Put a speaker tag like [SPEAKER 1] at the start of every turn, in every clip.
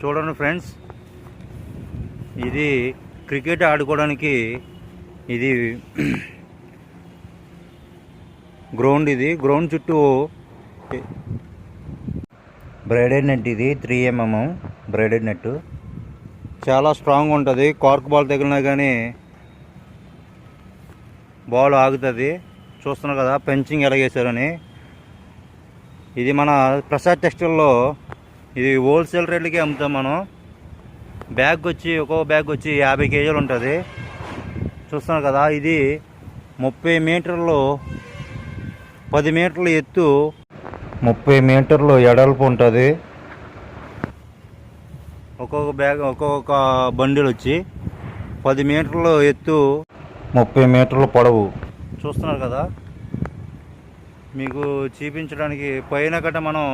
[SPEAKER 1] చూడండి ఫ్రెండ్స్ ఇది క్రికెట్ ఆడుకోవడానికి ఇది గ్రౌండ్ ఇది. గ్రౌండ్ చుట్టూ బ్రైడెడ్ నెట్ ఇది త్రీ ఎంఎం బ్రైడెడ్ నెట్. చాలా స్ట్రాంగ్ ఉంటుంది. కార్క్ బాల్ తగిలినా కానీ బాల్ ఆగుతుంది. చూస్తున్నారు కదా పెంచింగ్ ఎలాగేశారని ఇది మన ప్రసాద్ టెక్స్టైల్లో ఇది హోల్సేల్ రేట్లకే అమ్ముతాం మనం. బ్యాగ్ వచ్చి ఒక్కొక్క బ్యాగ్ వచ్చి యాభై కేజీలు ఉంటుంది. చూస్తున్నారు కదా ఇది ముప్పై మీటర్లు పది మీటర్ల ఎత్తు ముప్పై మీటర్లు ఎడల్పు ఉంటుంది. ఒక్కొక్క బ్యాగ్ ఒక్కొక్క బండిలు వచ్చి పది మీటర్లు ఎత్తు ముప్పై మీటర్లు పొడవు. చూస్తున్నారు కదా మీకు చూపించడానికి పైన గట్ట మనం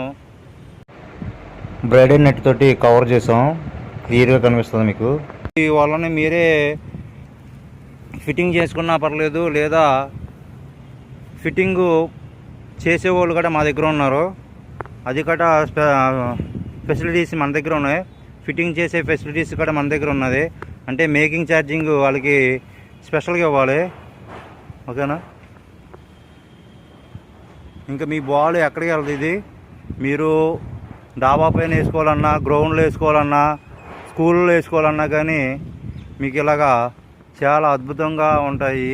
[SPEAKER 1] బ్రైడెడ్ నెట్ తోటి కవర్ చేసాం. క్లియర్గా కనిపిస్తుంది మీకు. ఈ వలని మీరే ఫిట్టింగ్ చేసుకున్నా పర్లేదు లేదా ఫిట్టింగు చేసేవాళ్ళు కూడా మా దగ్గర ఉన్నారు. అది కూడా ఫెసిలిటీస్ మన దగ్గర ఉన్నాయి. ఫిట్టింగ్ చేసే ఫెసిలిటీస్ కూడా మన దగ్గర ఉన్నది. అంటే మేకింగ్ ఛార్జింగ్ వాళ్ళకి స్పెషల్గా ఇవ్వాలి. ఓకేనా? ఇంకా మీ బాల్ ఎక్కడికి వెళ్తుంది? ఇది మీరు డాబా పైన వేసుకోవాలన్నా గ్రౌండ్లో వేసుకోవాలన్నా స్కూల్లో వేసుకోవాలన్నా కానీ మీకు ఇలాగా చాలా అద్భుతంగా ఉంటాయి.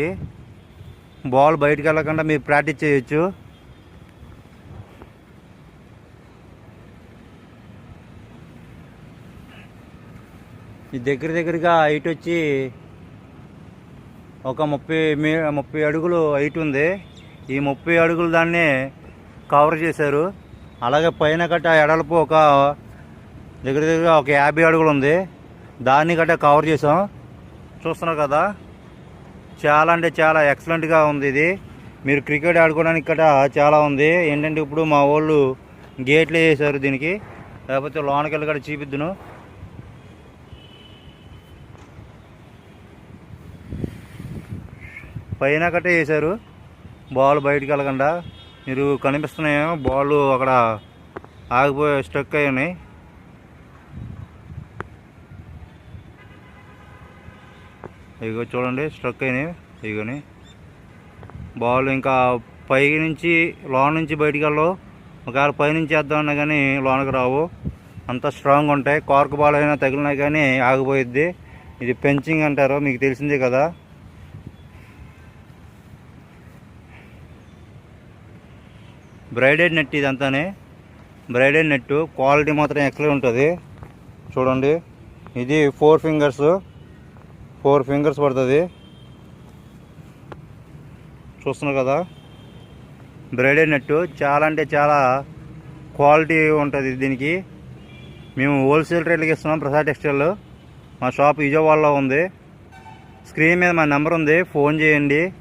[SPEAKER 1] బాల్ బయటకు వెళ్ళకుండా మీరు ప్రాక్టీస్ చేయొచ్చు. ఈ దగ్గర దగ్గరగా హైట్ వచ్చి ఒక ముప్పై మీ ముప్పై అడుగులు హైట్ ఉంది. ఈ ముప్పై అడుగులు దాన్ని కవర్ చేశారు. అలాగే పైన గట్ట ఎడల్పు ఒక దగ్గర దగ్గర ఒక యాభై అడుగులు ఉంది. దాన్ని గట్ట కవర్ చేసాం చూస్తున్నారు కదా? చాలా అంటే చాలా ఎక్సలెంట్గా ఉంది ఇది. మీరు క్రికెట్ ఆడుకోవడానికి గట్ట చాలా ఉంది. ఏంటంటే ఇప్పుడు మా వాళ్ళు గేట్లు వేసారు దీనికి. లేకపోతే లోనకి వెళ్ళి కూడా చూపిద్దును. పైన కట్టే వేశారు. బాల్ బయటికి వెళ్ళకుండా. మీరు కనిపిస్తున్నాయో బాల్ అక్కడ ఆగిపోయి స్టక్ అయి ఉన్నాయి. ఇగో చూడండి స్ట్రక్ అయినాయి. ఇగోని బాల్ ఇంకా పై నుంచి లోన నుంచి బయటికి వెళ్ళవు. ఒకవేళ పై నుంచి వేద్దామన్నా కానీ లోనకి రావు. అంత స్ట్రాంగ్ ఉంటాయి. కార్క్ బాల్ అయినా తగిలినా కానీ ఆగిపోయిద్ది. ఇది పెంచింగ్ అంటారు మీకు తెలిసిందే కదా. బ్రైడెడ్ నెట్ ఇదంతానే. బ్రైడెడ్ నెట్ క్వాలిటీ మాత్రం ఎక్కడే ఉంటుంది. చూడండి. ఇది ఫోర్ ఫింగర్స్. ఫోర్ ఫింగర్స్ పడుతుంది. చూస్తున్నారు కదా? బ్రైడెడ్ నెట్ చాలా అంటే చాలా క్వాలిటీ ఉంటుంది దీనికి. మేము హోల్సేల్ రేట్లకి ఇస్తున్నాం ప్రసాద్ టెక్స్టైల్. మా షాప్ విజయవాడలో ఉంది. స్క్రీన్ మీద మా నెంబర్ ఉంది. ఫోన్ చేయండి.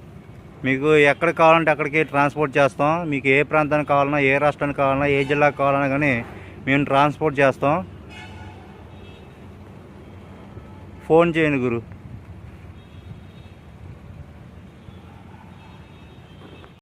[SPEAKER 1] మీకు ఎక్కడ కావాలంటే అక్కడికి ట్రాన్స్పోర్ట్ చేస్తాం. మీకు ఏ ప్రాంతానికి కావాలన్నా ఏ రాష్ట్రానికి కావాలన్నా ఏ జిల్లాకు కావాలన్నా కానీ మేము ట్రాన్స్పోర్ట్ చేస్తాం. ఫోన్ చేయండి గురు.